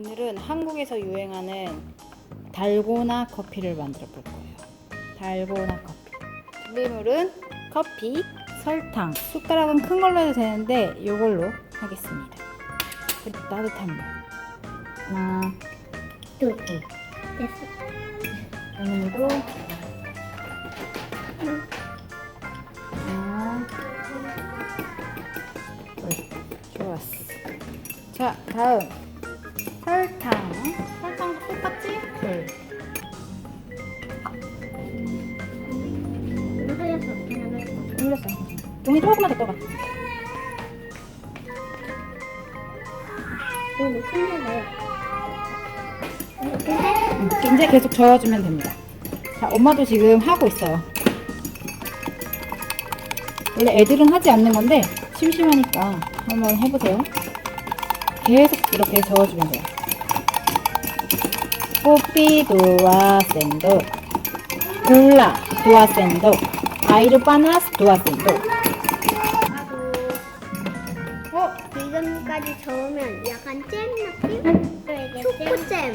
오늘은 한국에서 유행하는 달고나 커피를 만들어 볼 거예요. 달고나 커피. 준비물은 커피, 설탕, 숟가락은 큰 걸로 해도 되는데 이걸로 하겠습니다. 그리고 따뜻한 물. 하나, 둘, 됐어. 오늘도 하나, 둘. 좋았어. 자, 다음 종이 조금만 더 떠봐. 이제 계속 저어주면 됩니다. 자, 엄마도 지금 하고 있어요. 원래 애들은 하지 않는 건데 심심하니까 한번 해보세요. 계속 이렇게 저어주면 돼요. 커피 도와센도 굴라 도와센도 아이르 파나스 도와센도 지금까지 저으면 약간 잼 느낌? 초코잼.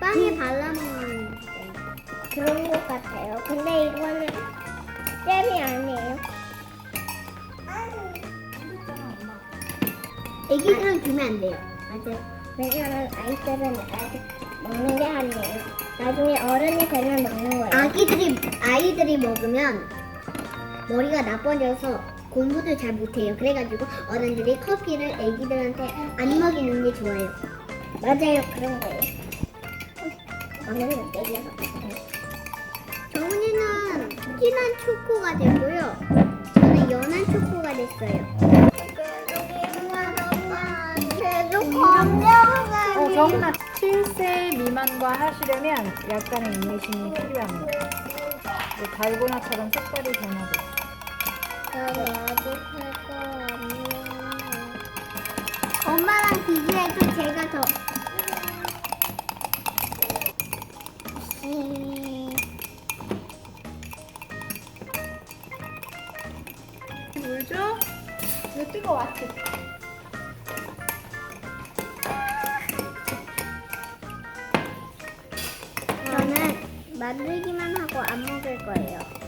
빵에 발라먹는 잼. 그런 것 같아요. 근데 이거는 잼이 아니에요. 애기들은 주면 안 돼요. 맞아요. 왜냐면 아이들은 아직 먹는 게 아니에요. 나중에 어른이 되면 먹는 거예요. 아기들이 아이들이 먹으면 머리가 나빠져서 공부도 잘 못해요. 그래가지고 어른들이 커피를 애기들한테 안 먹이는 게 좋아요. 맞아요, 그런 거예요. 오늘은 내려서 정훈이는 진한 초코가 됐고요. 저는 연한 초코가 됐어요. 어, 정훈아 7세 미만과 하시려면 약간의 인내심이 필요합니다. 달고나처럼 색깔이 변하고 아직 할 거 없네요. 엄마랑 비교해도 제가 더. 음, 물 줘? 이거 뜨거웠지? 저는 만들기만 하고 안 먹을 거예요.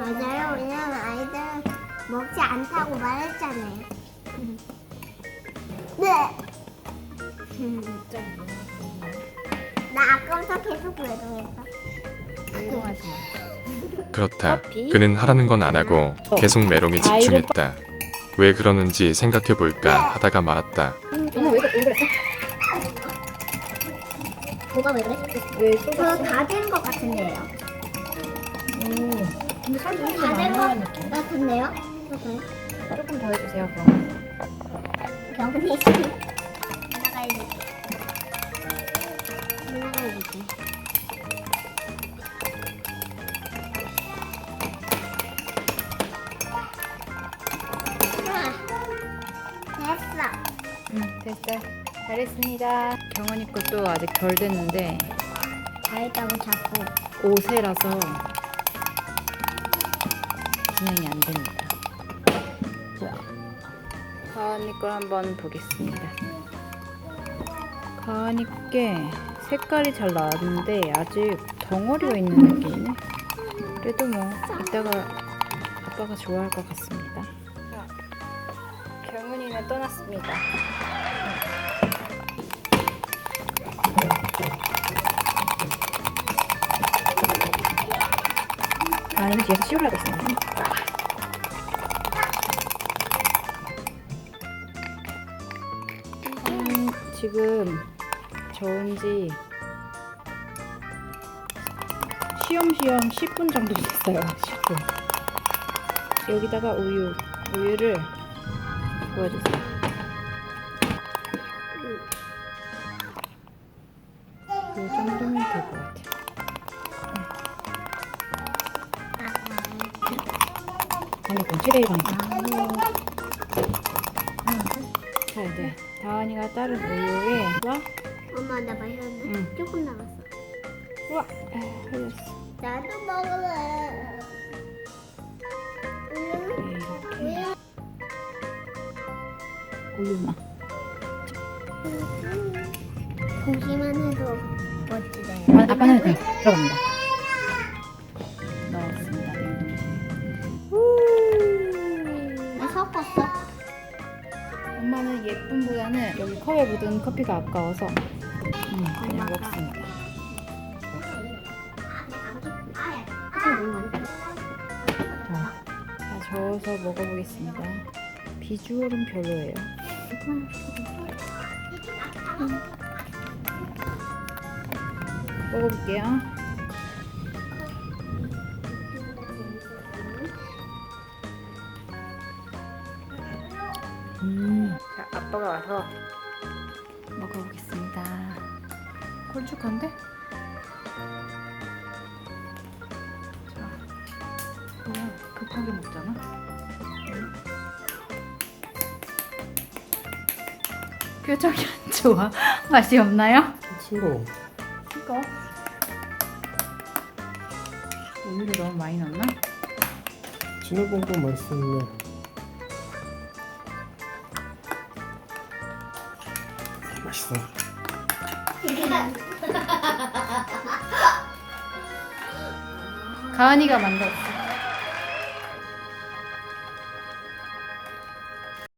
맞아요. 왜냐면 아이들은 먹지 않다고 말했잖아요. 네. 진짜 나 아까부터 계속 외동했어. 마. 그렇다. 그는 하라는 건 안 하고 계속 메롱에 집중했다. 왜 그러는지 생각해 볼까 하다가 말았다. 정말 왜, 그래- 왜 그랬어? 뭐가 왜 그래? 왜저 쏟았어? 다된 것 같은데요. 오, 근데 다된 것. 같은데요? 조금. 조금 더 해주세요, 그럼. 나가야 돼. 나가야 돼. 됐어. 응, 됐어요. 잘했습니다. 경원이 것도 아직 덜 됐는데 잘했다고 자꾸. 5세라서 진행이 안 됩니다. 가은이 걸 한번 보겠습니다. 가은이 게 색깔이 잘 나왔는데 아직 덩어리가 있는 느낌이네. 그래도 뭐 이따가 아빠가 좋아할 것 같습니다. 자, 경은이는 떠났습니다. 가은이는 뒤에서 씌우려고 있습니 지금 저은 지 쉬엄쉬엄 10분 정도 됐어요. 10분. 여기다가 우유, 우유를 부어주세요. 이 정도면 될 것 같아요. 아니, 그건 최대이라니까. 자, 이제 다원이가 따른 우유에 와, 엄마 나 마셨는데 응. 조금 남았어. 와, 에, 흘렸어. 나도 먹을래. 네, 이렇게 우유만. 보기만 해도. 아, 아빠는 네, 들어갑니다. 예쁨보다는 여기 컵에 묻은 커피가 아까워서 음, 그냥 먹습니다. 자, 다 저어서 먹어보겠습니다. 비주얼은 별로예요. 먹어볼게요. 음. 자, 아빠가 와서 먹어보겠습니다. 걸쭉한데? 자, 뭐야, 급하게 먹잖아? 음. 표정이 안 좋아. 맛이 없나요? 싱거워. 이거. 우유를 너무 많이 넣나? 진흙봉봉 맛있었네. 맛있어. 가은이가 만들었어.